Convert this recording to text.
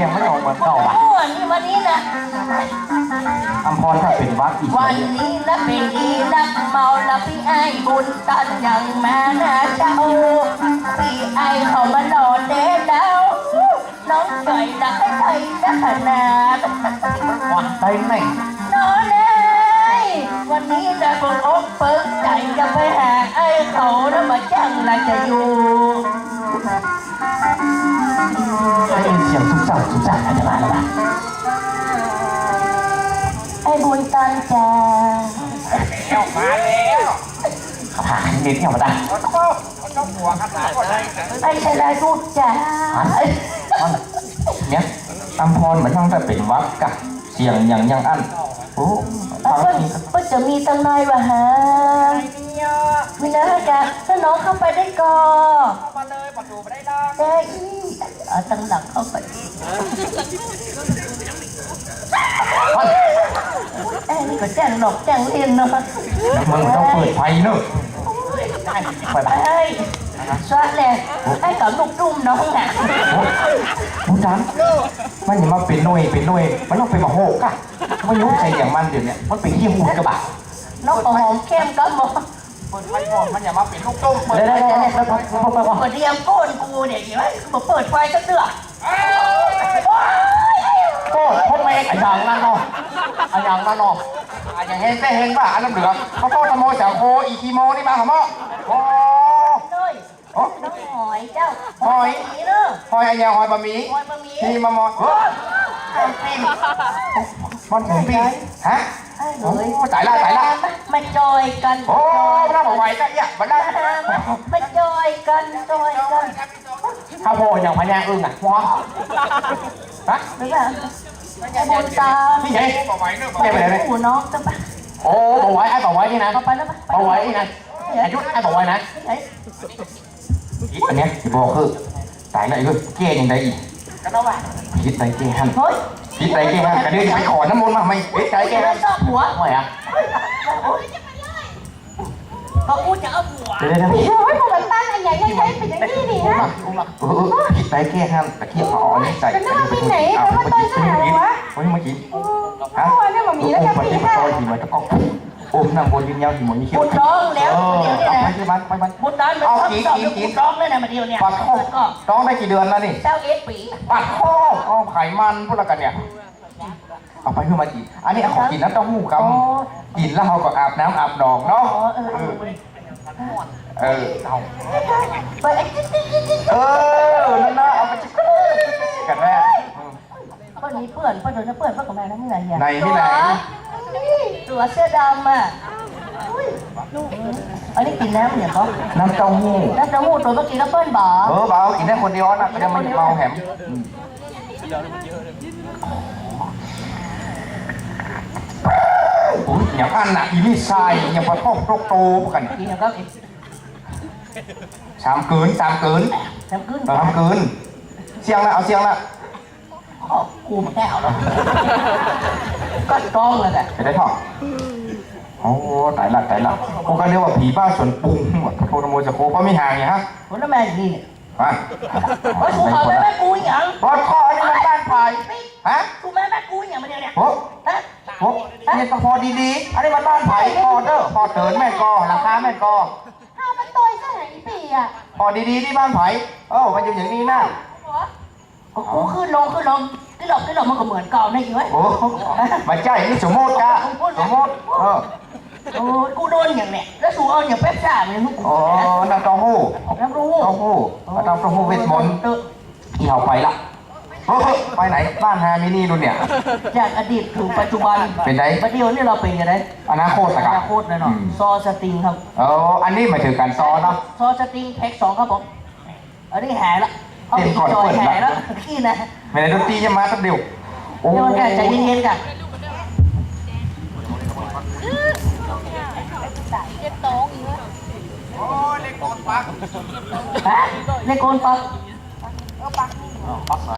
สียงไม่ออกเหมือนเก่าอะโอ้นี่วันนี้นะอัมพรถ้าเป็นวัดอีกวันนี้นะเป็นดีนักเมาละพี่ไอ้บุญตันยังมานะเจ้าพี่ไอ้เขามานอนเด้แล้ว น้องจ่อยนะให้ใจนะขนาดวัดได้ไหมน้องเอ้ยวันนี้จะกดอกเปิดใจจะไปหาไอ้เขาแล้วมาจ้างละจะอยู่ เสียงทุกสั่งทุกสั่งอะไรมาแล้วล่ะไอ้บุญตันจ้าเขาหาเด็กเนี่ยมาได้ไอ้ชายได้พูดจ้าเนี่ยอัมพรเหมือนทั้งแต่เป็นวัดกับเสียงอย่างยังอันโอ้เออฟังเพิ่นทีเพิ่นจะมีตั้งน้อยวะฮะมีนะจ๊ะถ้าน้องเข้าไปได้ก่อมาเลยประตูไม่ได้ดอก ได้อีเอาตั้งหลังเข้าไปเอ้ยนี่ก็แจ้งหลอกแจ้งเรียนเนาะมึงต้องเปิดไฟเนอะไปไปเอ้ยสวัสดีไอ้กับลูกตุ้มน้องน่ะโอ้ผู้จันมันอย่ามาเป็นหน่วยเป็นหน่วยมันต้องเป็นมาโหกอะไม่รู้ใจอย่างมันเดี๋ยวนี้มันเป็นยี่หูกระบะน้องก็หอมเข้มก็หมดเปิดไฟก่อนมันอย่ามาเป็นลูกตุ้มเปิดเดี๋ยวเดี๋ยวเดี๋ยวเดี๋ยวไปไปไปไปเปิดเรียมโก้นกูเนี่ยเห็นไหมบอกเปิดไฟสักเดือดโอ้พ่อแม่ไอ้ยางนั่นเนาะไอ้ยางนั่นเนาะไอ้ยังเห็นแต่เห็นป่ะอันนั้นเหลืองเขาโทษทโมเสียโคอีคีโมนี่มาเหรอมอโอ้เลยโอ้น้องหอยเจ้าหอยนี่เนอะหอยไอ้ยางหอยบะหมี่หอยบะหมี่ที่มามอเฮ้ยทำเป็นมันถึงปีฮะไอ้เล โอ้ยตายละตายละมาจอยกันโอ้ไม่ได้บอกไหวก็เนี่ยมันได้มาจอยกันจอยกันถ้าโพอย่างพญาอึ้งอะว้าฮะหรือเปล่าบุญตานี่ไงบอกไว้เนอะไม่ได้ไปไหนเลยหูน้องจะไปโอ้บอกไว้ไอ้บอกไว้นี่นะเอาไปแล้วปะบอกไว้นี่นะอายุไอ้บอกไว้นะเฮ้ยอีอันเนี้ยที่บอกคือตายแล้วอีกเก้ยังไงอีกกันเอาไปพิษใจเก้หันเฮ้ย พิษใจเก้หันกระเดื่องไปขอน้ำมนต์มาไหมพิษใจเก้แกหัไม่นชอบหัวไม่อะเขาพูดจะเอาหัวเดี๋ยวเดี๋ยวเดี๋ยวโอ้ยผมมันตั้งอันใหญ่ใหญ่ใหญ่เป็นอย่างนี้นี่นะเออพิษใจเก้หันตะเกียบเอาอันนี้ใส่เป็นหน้าที่ไหนแต่ว่าต้นสหายวะเฮ้ยเมื่อกี้ฮะโอ้ยเนี่ยมันมีแล้วจะโอ้ปียค่ะโอ้ยทีมันจะก็ โอ้ยนางบนยืนยาวทีมันมีเขียวบุญน้องแล้วเออเดี๋ยวนี้ไปนะที่มันไปมันบุญน้องมันทำสอบอยู่บุญน้องเลยนะมาเดียวเนี่ยปัดข้อก็น้องได้กี่เดือนแล้วนี่เจ้าเอสปีปัดข้ออ้อมไขมันพวกเรากันเนี่ยเอาไปเพื่อมากินอันนี้เอาของกินน้ำเต้าหู้กับกินแล้วเราก็อาบน้ำอาบดอกอ๋อเนาะเออเออเออเอาไปไอ้จิ๊ดจิ๊ดจิ๊ดจิ๊ดเออนั่นนะเอาไปจิกกันแม่อืมเพื่อนนี้เพื่อนเพื่อนโดนเพื่อนเพื่อนของแม่นั่นไงเนี่ยในที่ไหนตั วเสื้อดำอะอันนี้กินน้ำเนี่ยเขาน้ำเต้าหู้น้ำเต้าหู้ตัวเมื่อกี้ก็เปิ้ลบ่อเออเบากินได้คนเดียวนะก็จะไม่เมาแหมอืมโอ้ยอย่างอันน่ะอีนี่ทรายอย่างปลาท่องโตโตพวกกันเนี่ยกินอย่างก็อีกสามเกินสามเกินน้ำขึ้นเออสามเกินเสียงละเอาเสียงละขอบกูมาแก้วแล้ว ก็กล้องเลยแหละไปได้ท่อโอ้ตายละตายละพวกกันเรียกว่าผีบ้าสวนปรุงหมดพระโทนโมจะโคเพราะไม่ห่างไงฮะคนละแม่นี่เนี่ยมาโอ้ยกูขอแม่แม่กูอย่างรถคอนี่มันบ้านไผ่ฮะกูแม่แม่กูอย่างมาเดียวเนี่ยโอ้ฮะโหเนี่ยก็พอดีๆอันนี้มันบ้านไผ่พอเด้อพอเถินแม่กอราคาแม่กอข้าวมันตัวสหายปีอะพอดีๆที่บ้านไผ่เอ้ามันอยู่อย่างนี้นะ ก็กูขึ้นลงขึ้นลงขึ้นลงขึ้นลงมันก็เหมือนเก่านะอีกเว้ยโอ้มาใจนี่สมมติจ้าสมมติเออโอ้ยกูโดนอย่างเนี่ยแล้วสูเอาอย่างเป๊ปซ่าเนี่ยมึงกูอ๋อน้ำเต้าหู้น้ำรู้เต้าหู้เอาเต้าหู้เวทมนต์เอออีเห่าไปละเฮ้ยไปไหนบ้านแฮมินี่นู่นเนี่ยจากอดีตถึงปัจจุบันเป็นไงประเดี๋ยวนี่เราเป็นยังไงอนาคตอนะครันาบคตเลยเนาะซอสติงครับเอออันนี้หมายถึงการซ้อเนาะซอสติงแพ็กสองครับผมอันนี้แห่ละ เอาไปจอยแห่แล้วขี้นะไม่ได้ดนตรีจะมาตั้งเดียวโอ้เดี๋ยวมันใจเย็นๆกันโอ้ยเล็กโดนปักฮะในโกนปัก